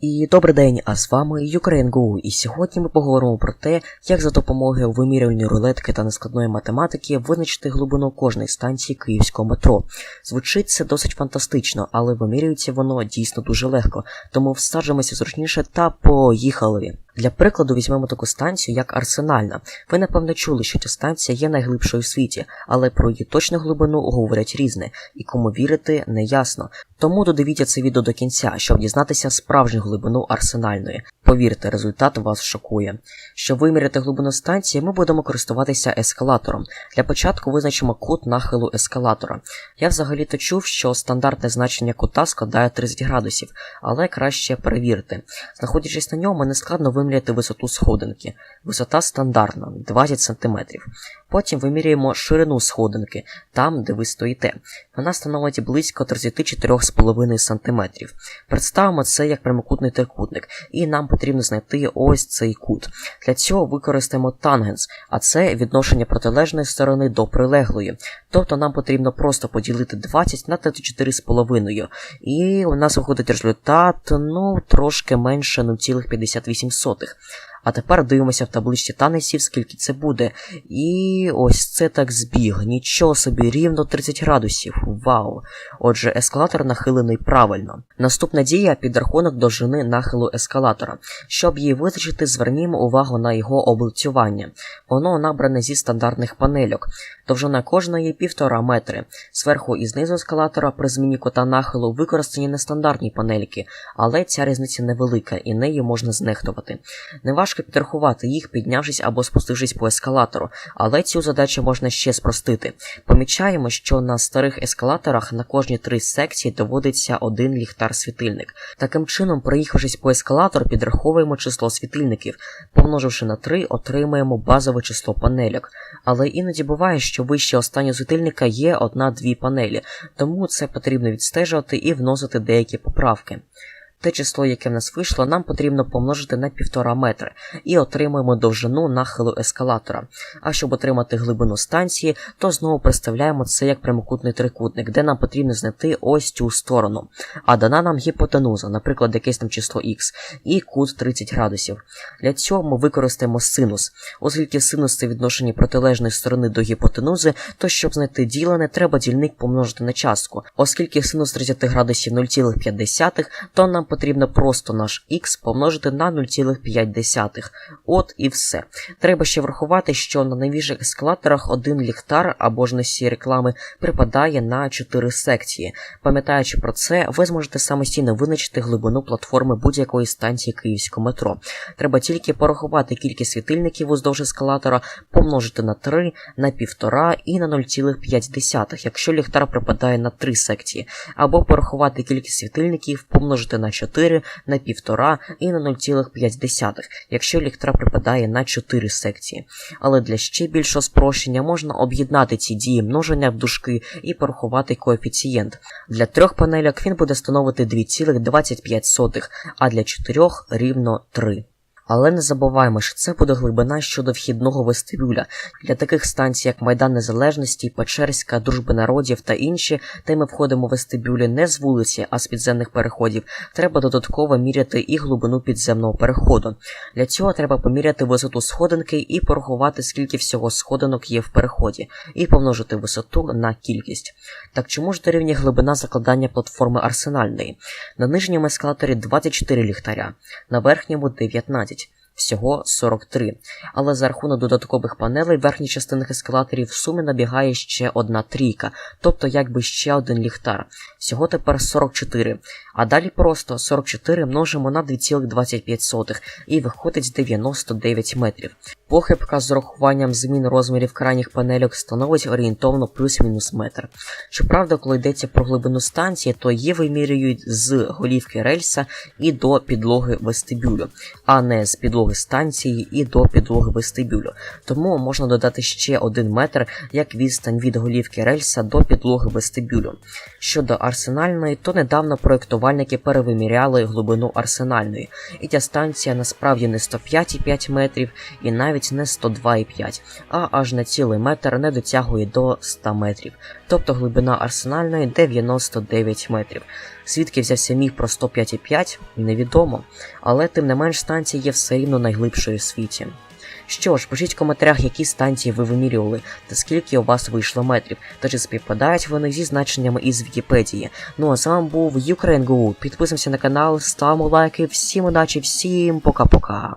І добрий день, а з вами UkraineGo, і сьогодні ми поговоримо про те, як за допомогою вимірювальної рулетки та нескладної математики визначити глибину кожної станції київського метро. Звучить це досить фантастично, але вимірюється воно дійсно дуже легко, тому всаджимося зручніше та поїхали. Для прикладу візьмемо таку станцію, як Арсенальна. Ви напевно чули, що ця станція є найглибшою в світі, але про її точну глибину говорять різне, і кому вірити не ясно. Тому додивіться це відео до кінця, щоб дізнатися справжню глибину арсенальної. Повірте, результат вас шокує. Щоб виміряти глибину станції, ми будемо користуватися ескалатором. Для початку визначимо кут нахилу ескалатора. Я взагалі-то чув, що стандартне значення кута складає 30 градусів, але краще перевірити. Знаходячись на ньому, не складно виміряти висоту сходинки. Висота стандартна 20 см. Потім вимірюємо ширину сходинки, там, де ви стоїте. Вона становить близько 34,5 см. Представимо це як прямокутний трикутник, і нам потрібно знайти ось цей кут. Для цього використаємо тангенс, а це відношення протилежної сторони до прилеглої. Тобто нам потрібно просто поділити 20 на 34,5. І у нас виходить результат, ну, трошки менше 0,58. А тепер дивимося в табличці танесів, скільки це буде. І ось це так збіг. Нічого собі, рівно 30 градусів. Вау! Отже, ескалатор нахилений правильно. Наступна дія підрахунок довжини нахилу ескалатора. Щоб її визначити, звернімо увагу на його облицювання. Воно набране зі стандартних панельок. Довжина кожної півтора метри. Зверху і знизу ескалатора при зміні кота нахилу використані нестандартні панельки, але ця різниця невелика і нею можна знехтувати. Неважко підрахувати їх, піднявшись або спустившись по ескалатору, але цю задачу можна ще спростити. Помічаємо, що на старих ескалаторах на кожні три секції доводиться один ліхтар-світильник. Таким чином, проїхавшись по ескалатору, підраховуємо число світильників. Помноживши на 3, отримаємо базове число панельок. Але іноді буває, що вище останнього світильника є одна-дві панелі, тому це потрібно відстежувати і вносити деякі поправки. Те число, яке в нас вийшло, нам потрібно помножити на 1,5 метри і отримуємо довжину нахилу ескалатора. А щоб отримати глибину станції, то знову представляємо це як прямокутний трикутник, де нам потрібно знайти ось цю сторону. А дана нам гіпотенуза, наприклад, якесь там число х, і кут 30 градусів. Для цього ми використаємо синус. Оскільки синус це відношення протилежної сторони до гіпотенузи, то щоб знайти ділене, треба дільник помножити на частку. Оскільки синус 30 градусів 0,5, то нам потрібно просто наш х помножити на 0,5. От і все. Треба ще врахувати, що на новіших ескалаторах один ліхтар або ж носій реклами припадає на 4 секції. Пам'ятаючи про це, ви зможете самостійно визначити глибину платформи будь-якої станції київського метро. Треба тільки порахувати кількість світильників уздовж ескалатора, помножити на 3, на 1,5 і на 0,5, якщо ліхтар припадає на 3 секції, або порахувати кількість світильників, помножити на 4, на 1,5 і на 0,5, якщо ліхтар припадає на 4 секції. Але для ще більшого спрощення можна об'єднати ці дії множення в дужки і порахувати коефіцієнт. Для трьох панельок він буде становити 2,25, а для чотирьох рівно 3. Але не забуваємо, що це буде глибина щодо вхідного вестибюля. Для таких станцій, як Майдан Незалежності, Печерська, Дружби народів та інші, де ми входимо в вестибюлі не з вулиці, а з підземних переходів, треба додатково міряти і глибину підземного переходу. Для цього треба поміряти висоту сходинки і порахувати, скільки всього сходинок є в переході, і помножити висоту на кількість. Так чому ж дорівнює глибина закладання платформи арсенальної? На нижньому ескалаторі 24 ліхтаря, на верхньому 19 всього 43. Але за рахунок додаткових панелей верхніх частинах ескалаторів в сумі набігає ще одна трійка, тобто якби ще один ліхтар. Всього тепер 44. А далі просто 44 множимо на 2,25 і виходить 99 метрів. Похибка з урахуванням змін розмірів крайніх панельок становить орієнтовно плюс-мінус метр. Щоправда, коли йдеться про глибину станції, то її вимірюють з голівки рельса і до підлоги вестибюлю, а не з підлоги станції і до підлоги вестибюлю. Тому можна додати ще один метр як відстань від голівки рельса до підлоги вестибюлю. Щодо арсенальної, то недавно проєктувальники перевиміряли глибину арсенальної, і ця станція насправді не 105,5 метрів і навіть не 102,5, а аж на цілий метр не дотягує до 100 метрів. тобто глибина арсенальної 99 метрів. Звідки взявся міф про 105,5, невідомо, але тим не менш станція є все рівно найглибшою в світі. Що ж, пишіть в коментарях, які станції ви вимірювали, та скільки у вас вийшло метрів, та чи співпадають вони зі значеннями із Вікіпедії. Ну а з вами був UkraineGo. Підписуємося на канал, ставимо лайки, всім удачі, всім пока-пока.